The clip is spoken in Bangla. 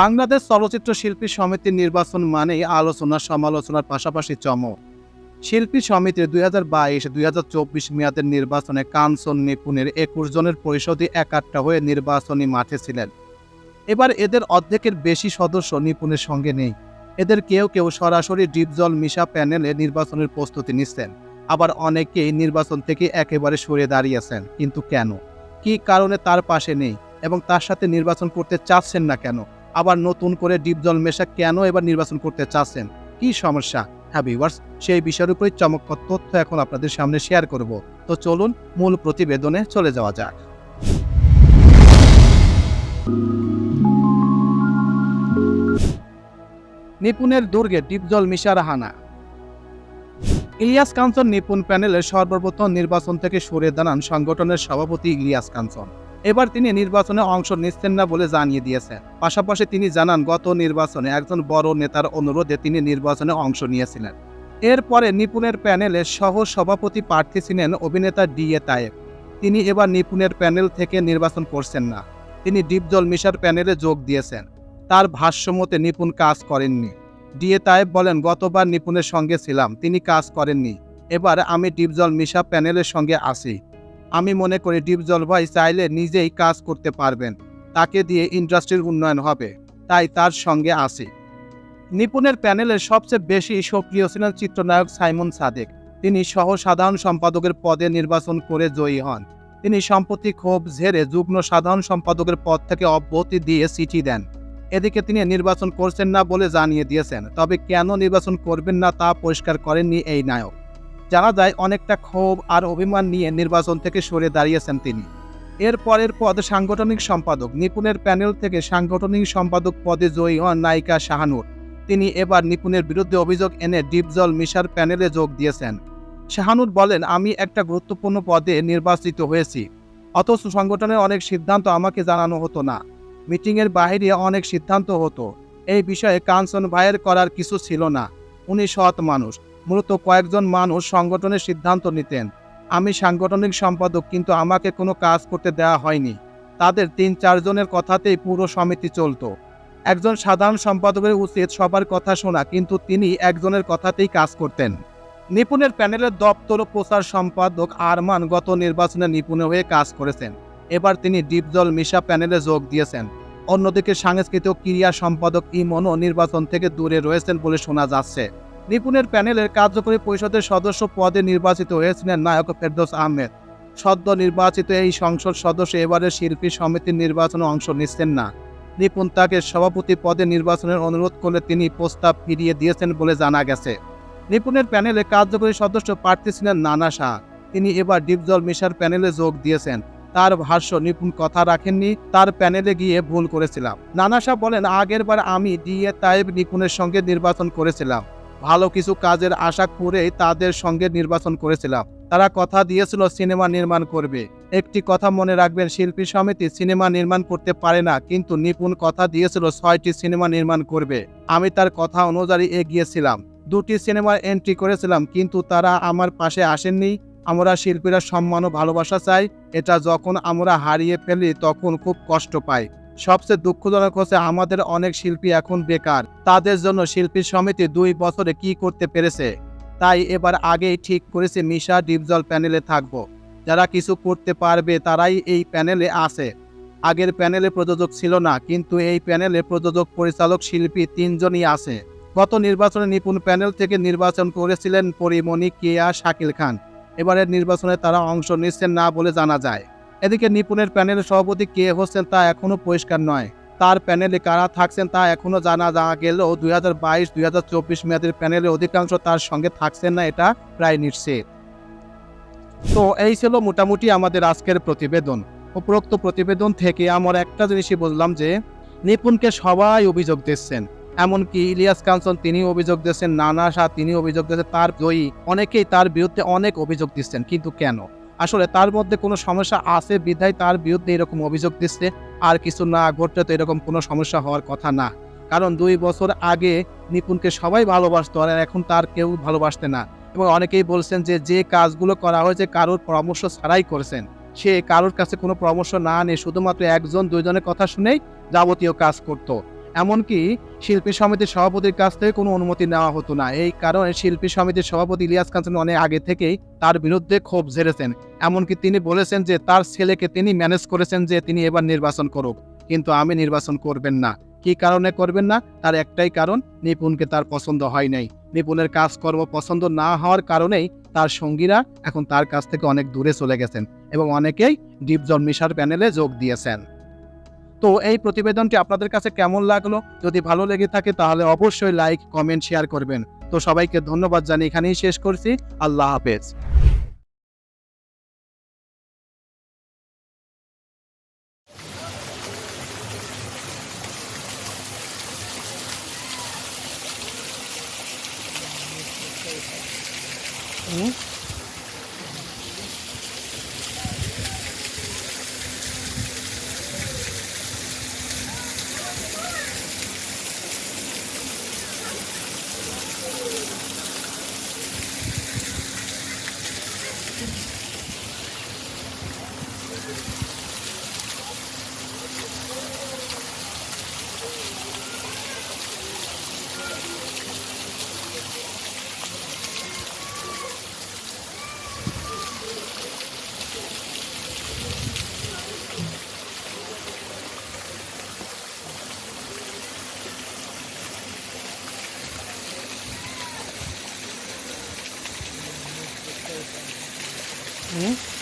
বাংলাদেশ চলচ্চিত্র শিল্পী সমিতির নির্বাচন মানেই আলোচনা, সমালোচনার পাশাপাশি চমক। শিল্পী সমিতির দুই হাজার বাইশ, দুই হাজার চব্বিশ মেয়াদের নির্বাচনে কাঞ্চন নিপুণের একুশ জনের পরিষদই একাট্টা হয়ে নির্বাচনী মাঠে ছিলেন। এবার এদের অর্ধেকের বেশি সদস্য নিপুণের সঙ্গে নেই। এদের কেউ কেউ সরাসরি ডিপজল মিশা প্যানেলে নির্বাচনের প্রস্তুতি নিচ্ছেন। আবার অনেকেই নির্বাচন থেকে একেবারে সরে দাঁড়িয়েছেন। কিন্তু কেন? কী কারণে তার পাশে নেই? এবং তার সাথে নির্বাচন করতে চাচ্ছেন না কেন? আবার নতুন করে ডিপ জল মেশা কেন এবার নির্বাচন করতে চাচ্ছেন? কি সমস্যা? হ্যাঁ ভিউয়ার্স সেই বিষয়ের উপরে চমকপ্রদ তথ্য এখন আপনাদের সামনে শেয়ার করব। তো চলুন মূল প্রতিবেদনে চলে যাওয়া যাক। নিপুণের দুর্গে ডিপজল মিশার হানা। ইলিয়াস কাঞ্চন নিপুণ প্যানেলের সর্বপ্রথম নির্বাচন থেকে সরে দাঁড়ান সংগঠনের সভাপতি ইলিয়াস কাঞ্চন। এবার তিনি নির্বাচনে অংশ নিচ্ছেন না বলে জানিয়ে দিয়েছেন পাশাপাশি তিনি জানান, গত নির্বাচনে একজন বড় নেতার অনুরোধে তিনি নির্বাচনে অংশ নিয়েছিলেন। এরপরে নিপুণের প্যানেলে সহ সভাপতি প্রার্থী ছিলেন অভিনেতা ডি এ তায়েব। তিনি এবার নিপুণের প্যানেল থেকে নির্বাচন করছেন না। তিনি ডিপজল মিশার প্যানেলে যোগ দিয়েছেন। তার ভাষ্যমতে নিপুণ কাজ করেননি। ডিএ তায়েব বলেন, গতবার নিপুণের সঙ্গে ছিলাম, তিনি কাজ করেননি। এবার আমি ডিপজল মিশা প্যানেলের সঙ্গে আসি আমি মনে করি ডিপজল ভাই চাইলে নিজেই কাজ করতে পারবেন। তাকে দিয়ে ইন্ডাস্ট্রির উন্নয়ন হবে। তাই তার সঙ্গে আসি নিপুণের প্যানেলের সবচেয়ে বেশি সক্রিয় ছিলেন চিত্রনায়ক সাইমন সাদেক। তিনি সহ সাধারণ সম্পাদকের পদে নির্বাচন করে জয়ী হন। তিনি সম্প্রতি ক্ষোভ ঝেড়ে যুগ্ম সাধারণ সম্পাদকের পদ থেকে অব্যাহতি দিয়ে চিঠি দেন। এদিকে তিনি নির্বাচন করছেন না বলে জানিয়ে দিয়েছেন, তবে কেন নির্বাচন করবেন না তা পরিষ্কার করেননি এই নায়ক। জানা যায় অনেকটা ক্ষোভ আর অভিমান নিয়ে নির্বাচন থেকে সরে দাঁড়িয়েছেন তিনি। এর পরের পদ সাংগঠনিক সম্পাদক। নিপুণের প্যানেল থেকে সাংগঠনিক সম্পাদক পদে জয়ী হন নায়িকা শাহানুর। তিনি এবার নিপুণের বিরুদ্ধে অভিযোগ এনে ডিপজল মিশার প্যানেলে যোগ দিয়েছেন। শাহানুর বলেন, আমি একটা গুরুত্বপূর্ণ পদে নির্বাচিত হয়েছি। অথচ সংগঠনের অনেক সিদ্ধান্ত আমাকে জানানো হতো না। মিটিংয়ের বাইরে অনেক সিদ্ধান্ত হতো। এই বিষয়ে কাঞ্চন ভাইয়ের করার কিছু ছিল না। উনি সৎ মানুষ। মূলত কয়েকজন মানুষ সংগঠনের সিদ্ধান্ত নিতেন। আমি সাংগঠনিক সম্পাদক, কিন্তু আমাকে কোনো কাজ করতে দেওয়া হয়নি। তাদের তিন চারজনের কথাতেই পুরো সমিতি চলত। একজন সাধারণ সম্পাদকের উচিত সবার কথা শোনা, কিন্তু তিনি একজনের কথাতেই কাজ করতেন। নিপুণের প্যানেলের দপ্তর ও প্রচার সম্পাদক আরমান গত নির্বাচনে নিপুণ হয়ে কাজ করেছেন। এবার তিনি ডিপজল মিশা প্যানেলে যোগ দিয়েছেন। অন্যদিকে সাংস্কৃতিক ক্রিয়া সম্পাদক ইমনও নির্বাচন থেকে দূরে রয়েছেন বলে শোনা যাচ্ছে। নিপুণের প্যানেলের কার্যকরী পরিষদের সদস্য পদে নির্বাচিত হয়েছিলেন নায়ক ফেরদোস আহমেদ। সদ্য নির্বাচিত এই সংসদ সদস্য এবারের শিল্পী সমিতির নির্বাচনে অংশ নিচ্ছেন না। নিপুণ তাকে সভাপতি পদে নির্বাচনের অনুরোধ করলে তিনি প্রস্তাব ফিরিয়ে দিয়েছেন বলে জানা গেছে। নিপুণের প্যানেলে কার্যকরী সদস্য প্রার্থী ছিলেন নানা শাহ। তিনি এবার ডিপজল মিশার প্যানেলে যোগ দিয়েছেন। তার ভাষ্য, নিপুণ কথা রাখেননি, তার প্যানেলে গিয়ে ভুল করেছিলাম। নানা শাহ বলেন, আগের বার আমি ডিএ তাইব নিপুণের সঙ্গে নির্বাচন করেছিলাম। ভালো কিছু কাজের আশা করেই তাদের সঙ্গে নির্বাচন করেছিলাম। তারা কথা দিয়েছিল, সিনেমা নির্মাণ করবে। একটি কথা মনে রাখবেন, শিল্পী সমিতি সিনেমা নির্মাণ করতে পারে না, কিন্তু নিপুণ কথা দিয়েছিল, ছয়টি সিনেমা নির্মাণ করবে। আমি তার কথা অনুযায়ী এগিয়েছিলাম। দুটি সিনেমার এন্ট্রি করেছিলাম, কিন্তু তারা আমার পাশে আসেননি। আমরা শিল্পীরা সম্মান ও ভালোবাসা চাই। এটা যখন আমরা হারিয়ে ফেলি, তখন খুব কষ্ট পাই। সবচেয়ে দুঃখজনক হচ্ছে আমাদের অনেক শিল্পী এখন বেকার। তাদের জন্য শিল্পী সমিতি দুই বছরে কি করতে পেরেছে? তাই এবার আগেই ঠিক করেছে মিশা ডিপজল প্যানেলে থাকব। যারা কিছু করতে পারবে তারাই এই প্যানেলে আছে। আগের প্যানেলে প্রযোজক ছিল না, কিন্তু এই প্যানেলে প্রযোজক, পরিচালক, শিল্পী তিনজনই আছে। গত নির্বাচনে নিপুণ প্যানেল থেকে নির্বাচন করেছিলেন পরিমণি, কেয়া, শাকিল খান। এবারের নির্বাচনে তারা অংশ নিচ্ছেন না বলে জানা যায়। এদিকে নিপুণের প্যানেলের সভাপতি কে হচ্ছেন তা এখনও পরিষ্কার নয়। তার প্যানেলে কারা থাকছেন তা এখনও জানা যা গেলেও দুই হাজার বাইশ, দুই হাজার চব্বিশ মেয়াদের প্যানেলে অধিকাংশ তার সঙ্গে থাকছেন না এটা প্রায় নিশ্চিত। তো এই ছিল মোটামুটি আমাদের আজকের প্রতিবেদন। উপরোক্ত প্রতিবেদন থেকে আমার একটা জিনিসই বুঝলাম যে, নিপুণকে সবাই অভিযোগ দিচ্ছেন। এমনকি ইলিয়াস কাঞ্চন তিনি অভিযোগ দিচ্ছেন, নানা শাহ তিনি অভিযোগ দিচ্ছেন, তার জয়ী। অনেকেই তার বিরুদ্ধে অনেক অভিযোগ দিচ্ছেন, কিন্তু কেন? আসলে তার মধ্যে কোনো সমস্যা আছে? বিধায় তার বিরুদ্ধে এরকম অভিযোগ দিচ্ছে। আর কিছু না ঘটলে তো এরকম কোনো সমস্যা হওয়ার কথা না। কারণ দুই বছর আগে নিপুণকে সবাই ভালোবাসতো আর এখন তার কেউ ভালোবাসতে না। এবং অনেকেই বলছেন যে যে কাজগুলো করা হয়েছে কারোর পরামর্শ ছাড়াই করেছেন। সে কারোর কাছে কোনো পরামর্শ না নিয়ে শুধুমাত্র একজন, দুইজনের কথা শুনেই যাবতীয় কাজ করত। এমনকি শিল্পী সমিতির সভাপতির কাছ থেকে কোনো অনুমতি নেওয়া হতো না। এই কারণে শিল্পী সমিতির সভাপতি ইলিয়াস কাঞ্চন অনেক আগে থেকেই তার বিরুদ্ধে ক্ষোভ ঝেড়েছেন। এমনকি তিনি বলেছেন যে তার ছেলেকে তিনি ম্যানেজ করেছেন যে তিনি এবার নির্বাচন করুক। কিন্তু আমি নির্বাচন করবেন না। কি কারণে করবেন না? তার একটাই কারণ, নিপুণকে তার পছন্দ হয় নাই। নিপুণের কাজকর্ম পছন্দ না হওয়ার কারণেই তার সঙ্গীরা এখন তার কাছ থেকে অনেক দূরে চলে গেছেন এবং অনেকেই ডিপ জল মিশার প্যানেলে যোগ দিয়েছেন। তো এই প্রতিবেদনটি আপনাদের কাছে কেমন লাগল? যদি ভালো লেগে থাকে তাহলে অবশ্যই লাইক, কমেন্ট, শেয়ার করবেন। তো সবাইকে ধন্যবাদ জানিয়ে এখানেই শেষ করছি। আল্লাহ হাফেজ। Hmm.